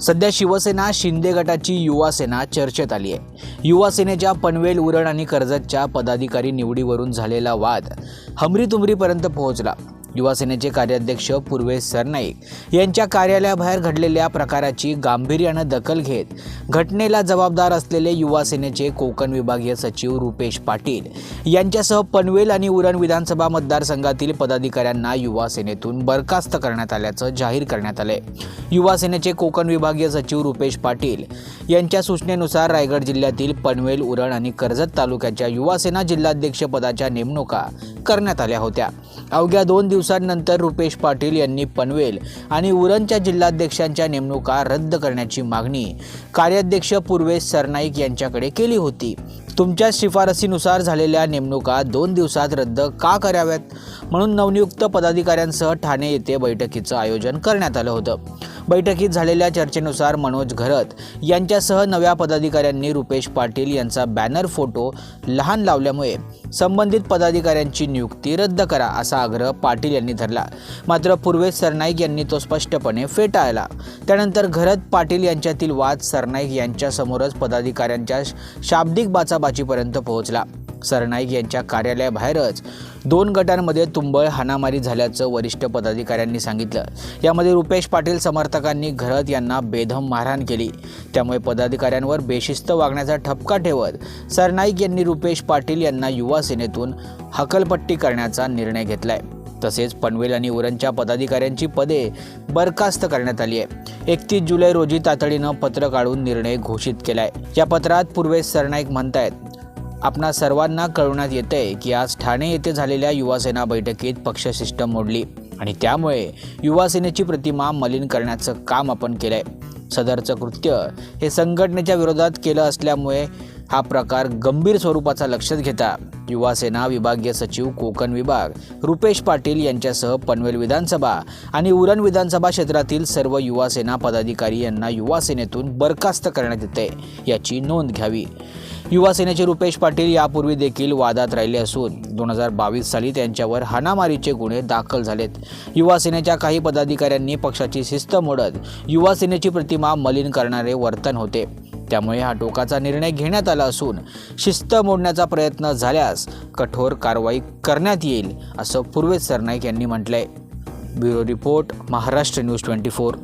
सध्या शिवसेना शिंदे गटाची युवा सेना चर्चेत आली आहे. युवा सेनेच्या पनवेल उरण आणि कर्जतच्या पदाधिकारी निवडीवरून झालेला वाद हमरीतुमरीपर्यंत पोहोचला. युवासेनेचे कार्याध्यक्ष पूर्वेश सरनाईक यांच्या कार्यालयाबाहेर घडलेल्या प्रकाराची गांभीर्यानं दखल घेत घटनेला जबाबदार असलेले युवासेनेचे कोकण विभागीय सचिव रुपेश पाटील यांच्यासह पनवेल आणि उरण विधानसभा मतदारसंघातील पदाधिकाऱ्यांना युवासेनेतून बरखास्त करण्यात आल्याचं जाहीर करण्यात आलंय. युवासेनेचे कोकण विभागीय सचिव रुपेश पाटील यांच्या सूचनेनुसार रायगड जिल्ह्यातील पनवेल उरण आणि कर्जत तालुक्याच्या युवासेना जिल्हाध्यक्षपदाच्या नेमणुका करण्यात आल्या होत्या. अवघ्या दोन दिवसांनंतर रुपेश पाटील यांनी पनवेल आणि उरणच्या जिल्हाध्यक्षांच्या नेमणुका रद्द करण्याची मागणी कार्याध्यक्ष पूर्वेश सरनाईक यांच्याकडे केली होती. तुमच्या शिफारसीनुसार झालेल्या नेमणुका दोन दिवसात रद्द का कराव्यात? म्हणून नवनियुक्त पदाधिकाऱ्यांसह ठाणे येथे बैठकीचं आयोजन करण्यात आलं होतं. बैठकीत झालेल्या चर्चेनुसार मनोज घरत यांच्यासह नव्या पदाधिकाऱ्यांनी रुपेश पाटील यांचा बॅनर फोटो लहान लावल्यामुळे संबंधित पदाधिकाऱ्यांची नियुक्ती रद्द करा असा आग्रह पाटील यांनी धरला. मात्र पूर्वेश सरनाईक यांनी तो स्पष्टपणे फेटाळला. त्यानंतर घरत पाटील यांच्यातील वाद सरनाईक यांच्यासमोरच पदाधिकाऱ्यांच्या शाब्दिक बाचाबाचीपर्यंत पोहोचला. सरनाईक यांच्या कार्यालयाबाहेरच दोन गटांमध्ये तुंबळ हाणामारी झाल्याचं वरिष्ठ पदाधिकाऱ्यांनी सांगितलं. यामध्ये रुपेश पाटील समर्थकांनी घरत यांना बेधम मारहाण केली. त्यामुळे पदाधिकाऱ्यांवर बेशिस्त वागण्याचा ठपका ठेवत सरनाईक यांनी रुपेश पाटील यांना युवा सेनेतून हकलपट्टी करण्याचा निर्णय घेतलाय. तसेच पनवेल आणि उरणच्या पदाधिकाऱ्यांची पदे बरखास्त करण्यात आली आहे. एकतीस जुलै रोजी तातडीनं पत्र काढून निर्णय घोषित केलाय. या पत्रात पूर्वेश सरनाईक म्हणतायत आपणा सर्वांना कळवण्यात येतंय की आज ठाणे येथे झालेल्या युवासेना बैठकीत पक्षशिष्ट मोडली आणि त्यामुळे युवासेनेची प्रतिमा मलिन करण्याचं काम आपण केलंय. सदरचं कृत्य हे संघटनेच्या विरोधात केलं असल्यामुळे हा प्रकार गंभीर स्वरूपाचा लक्षात घेता. युवासेना विभागीय सचिव कोकण विभाग रुपेश पाटील यांच्यासह पनवेल विधानसभा आणि उरण विधानसभा क्षेत्रातील सर्व युवासेना पदाधिकारी यांना युवासेनेतून बरखास्त करण्यात येते याची नोंद घ्यावी. युवा सेनेचे रुपेश पाटील यापूर्वी देखील वादात राहिले असून दोन हजार बावीस साली त्यांच्यावर हाणामारीचे गुन्हे दाखल झालेत. युवा सेनेच्या काही पदाधिकाऱ्यांनी पक्षाची शिस्त मोडत युवा सेनेची प्रतिमा मलिन करणारे वर्तन होते. त्यामुळे हा टोकाचा निर्णय घेण्यात आला असून शिस्त मोडण्याचा प्रयत्न झाल्यास कठोर कारवाई करण्यात येईल असं पूर्वेज सरनाईक यांनी म्हटलंय. Bureau report Maharashtra news twenty four.